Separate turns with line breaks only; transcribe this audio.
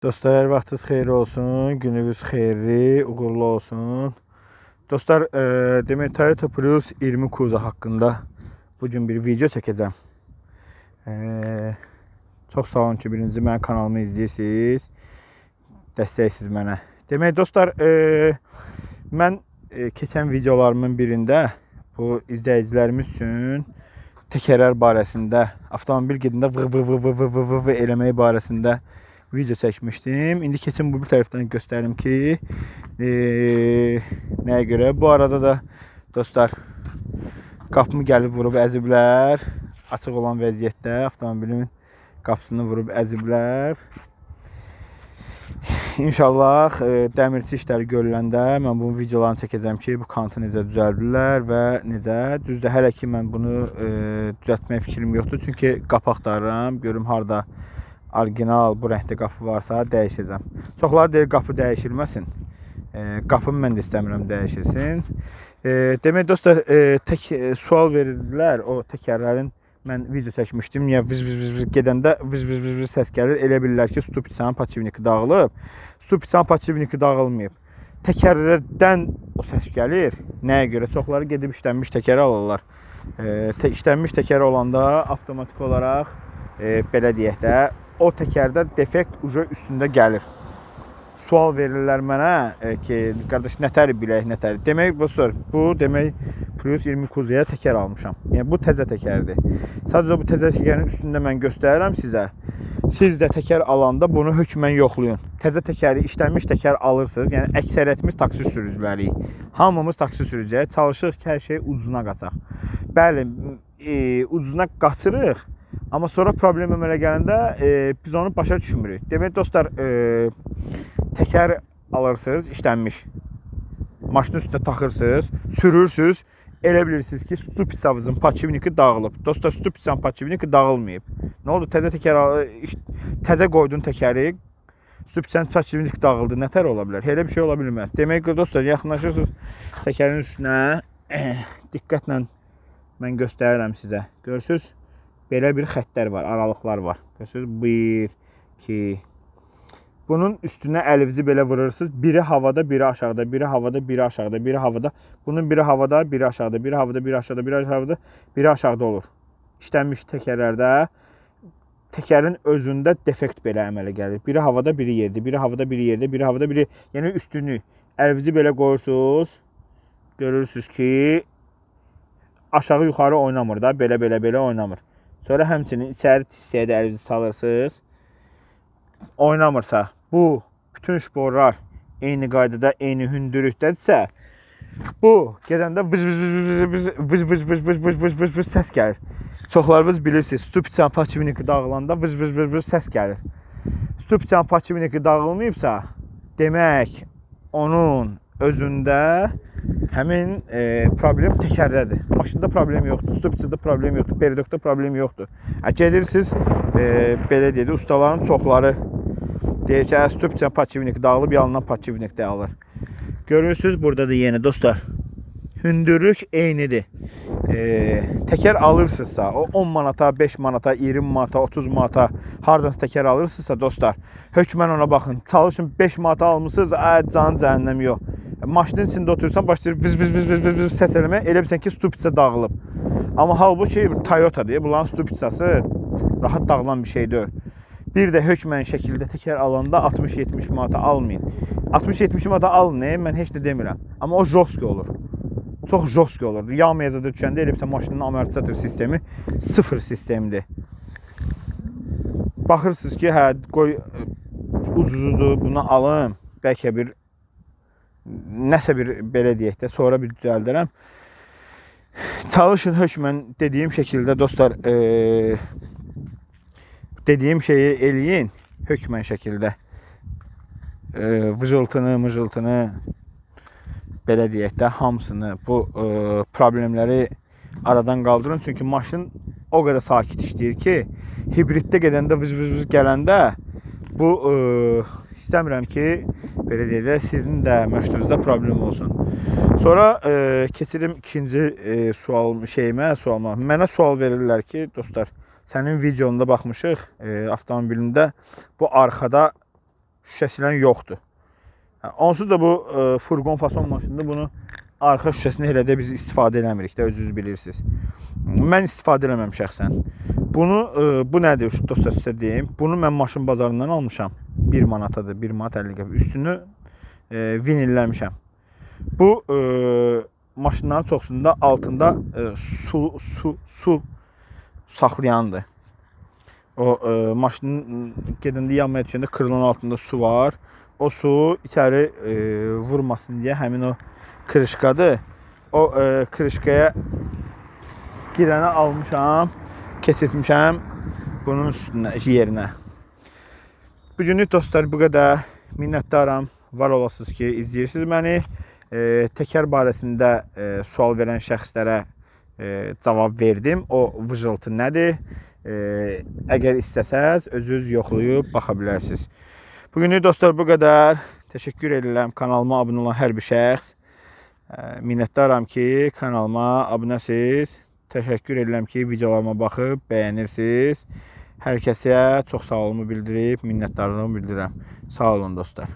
Dostlar, hər vaxtınız xeyir olsun. Gününüz xeyirli, uğurlu olsun. Dostlar, e, demək Toyota Prius 20 Kuza haqqında bu gün bir video çəkəcəm. E, çox sağ olun ki, birinci mənim kanalımı izləyirsiniz. Dəstəksiz mənə. Demək dostlar, e, mən e, keçən videolarımın birində bu izləyicilərimiz üçün təkərlər barəsində, avtomobil gedəndə vı vı vı vı vı vı, vı eləməyi barəsində video çəkmişdim. İndi keçim bu bir tərəfdən göstərim ki, e, nəyə görə? Bu arada da dostlar qapımı gəlib vurub əziblər. Açıq olan vəziyyətdə avtomobilimin qapısını vurub əziblər. İnşallah e, dəmirçi işləri görüləndə mən bu videolarını çəkəcəm ki, bu kantı necə düzəldirlər və necə. Düzdür, hələ ki mən bunu e, düzəltmək fikrim yoxdur. Çünki qapı axtarıram, görüm harda orijinal bu rəngdə qapı varsa dəyişəcəm. Çoxları deyir qapı dəyişilməsin. E, qapımı mən də istəmirəm dəyişilsin. E, demək dostlar, e, tək e, sual verirdilər o təkərlərin mən video çəkmişdim. Niyə vız vız vız vız gedəndə vız vız vız vız səs gəlir. Elə bilirlər ki, stupidsanın paçivniki dağılıb. Stupidsanın paçivniki dağılmayıb. Təkərlərdən o səs gəlir. Nəyə görə? Çoxları gedib işlənmiş təkəri alırlar. E, işlənmiş təkəri olanda avtomatik olaraq e, belə deyək də o təkərdə defekt uca üstündə gəlir. Sual verirlər mənə e, ki, qardaş nətər bilək, nətər. Demək dostlar, bu demək Prius 20 Kuzaya təkər almışam. Yəni bu təzə təkərdir. Sadəcə bu təzə təkərin üstündə mən göstərirəm sizə. Siz də təkər alanda bunu hökmən yoxlayın. Təzə təkəri, işlənmiş təkər alırsınız. Yəni əksəriyyətimiz taksi sürücüləriyik. Hamımız taksi sürücüyük. Çalışırıq ki, hər şey ucuzuna qaçaq. Bəli, e, ucuzuna qaçırıq. Amma sonra problem əmələ gələndə e, biz onu başa düşmürük. Demək dostlar, e, təkər alırsınız, işlənmiş. Maşının üstünə taxırsınız, sürürsüz. Elə bilirsiniz ki, stupitsavızın paçivniki dağılıb. Dostlar, stupitsan paçivniki dağılmayıb. Nə oldu? Təzə təkər iş- təzə qoydun təkəri, stupitsan paçivniki dağıldı. Nətər ola bilər? Elə bir şey ola bilməz. Demək ki, dostlar, yaxınlaşırsınız təkərin üstünə, diqqətlə mən göstərirəm sizə. Görürsüz? Belə bir xəttlər var, aralıqlar var. Görürsüz? 1 2 Bunun üstünə əlinizi belə vurursunuz. Biri havada, biri aşağıda, biri havada, biri aşağıda, biri havada. Bunun biri havada, biri aşağıda, biri havada, biri aşağıda, biri aşağıda, biri aşağıda olur. İşlənmiş təkərlərdə təkərin özündə defekt belə əmələ gəlir. Biri havada, biri yerdə, biri havada, biri yerdə, biri havada, biri yəni üstünü əlinizi belə qoyursunuz. Görürsüz ki, aşağı yuxarı oynamır da, belə belə belə oynamır. Sonra həmçinin içəri hissəyə də əlinizi salırsınız. Oynamırsa, bu bütün şporlar eyni qaydada, eyni hündürlükdədirsə, bu gedəndə vız vız vız vız vız vız vız vız vız vız vız səs gəlir. Çoxlarınız bilirsiniz, stupidsan paçivniki dağılanda vız vız vız vız səs gəlir. Stupidsan paçivniki dağılmayıbsa, demək onun özündə həmin e, problem təkərdədir. Maşında problem yoxdur, stupidçada problem yoxdur, peridokda problem yoxdur. Ə, gedirsiniz, e, belə deyək, ustaların çoxları deyir ki, "Ə, stupidçan paçivnik dağılıb, yanından paçivnik də alır. Görürsüz, burada da yenə dostlar, hündürlük eynidir. E, təkər alırsınızsa, o 10 manata, 5 manata, 20 manata, 30 manata hardansa təkər alırsınızsa dostlar, hökmən ona baxın. Çalışın 5 manata almısınız, ə, can cəhənnəm yox. Maşının içində oturursan, başlayır vız vız vız vız vız, vız səs eləməyə, elə bilsən ki, stupidsə dağılıb. Amma halbuki Toyota-dır, bunların stupidçası rahat dağılan bir şey deyil. Bir də hökmən şəkildə təkər alanda 60-70 manata almayın. 60-70 manata alın, e, mən heç nə demirəm. Amma o joski olur. Çox joski olur. Yağ meyzada düşəndə elə bilsən maşının amortizator sistemi sıfır sistemdir. Baxırsınız ki, hə, qoy ucuzudur, bunu alım. Bəlkə bir nəsə bir belə deyək də, sonra bir düzəldirəm. Çalışın hökmən dediyim şəkildə dostlar, e, dediyim şeyi eləyin hökmən şəkildə. E, vıcıltını, mıcıltını belə deyək də hamısını bu e, problemləri aradan qaldırın. Çünki maşın o qədər sakit işləyir ki, hibriddə gedəndə vız vız vız gələndə bu e, istəmirəm ki, belə deyək də sizin də məşğulunuzda problem olsun. Sonra e, keçirim ikinci e, sual şeyimə, sualıma. Mənə sual verirlər ki, dostlar, sənin videonda baxmışıq, e, avtomobilində bu arxada şüşəsindən yoxdur. Hə, Onsuz da bu e, furqon fason maşınında bunu arxa şüşəsini elə də biz istifadə eləmirik də özünüz bilirsiniz. Mən istifadə eləməm şəxsən. Bunu e, bu nədir dostlar sizə deyim. Bunu mən maşın bazarından almışam. 1 manatadır, 1 manat 50 qəpik. Üstünü e, vinilləmişəm. Bu e, maşınların çoxsunda altında e, su su su saxlayandır. O e, maşının gedəndə yanmaya düşəndə krılın altında su var. O su içəri e, vurmasın deyə həmin o krışkadır. O e, krışkaya girənə almışam, keçirtmişəm bunun üstünə, yerinə. Bu günlük dostlar bu qədər. Minnətdaram. Var olasınız ki, izləyirsiniz məni. E, təkər barəsində e, sual verən şəxslərə e, cavab verdim. O vıcıltı nədir? E, əgər istəsəz özünüz yoxlayıb baxa bilərsiniz. Bugünlük dostlar bu qədər. Təşəkkür edirəm kanalıma abunə olan hər bir şəxs. E, Minnətdaram ki, kanalıma abunəsiz. Təşəkkür edirəm ki, videolarıma baxıb bəyənirsiniz. Hər kəsə çox sağ olumu bildirib, minnətdarlığımı bildirirəm. Sağ olun dostlar.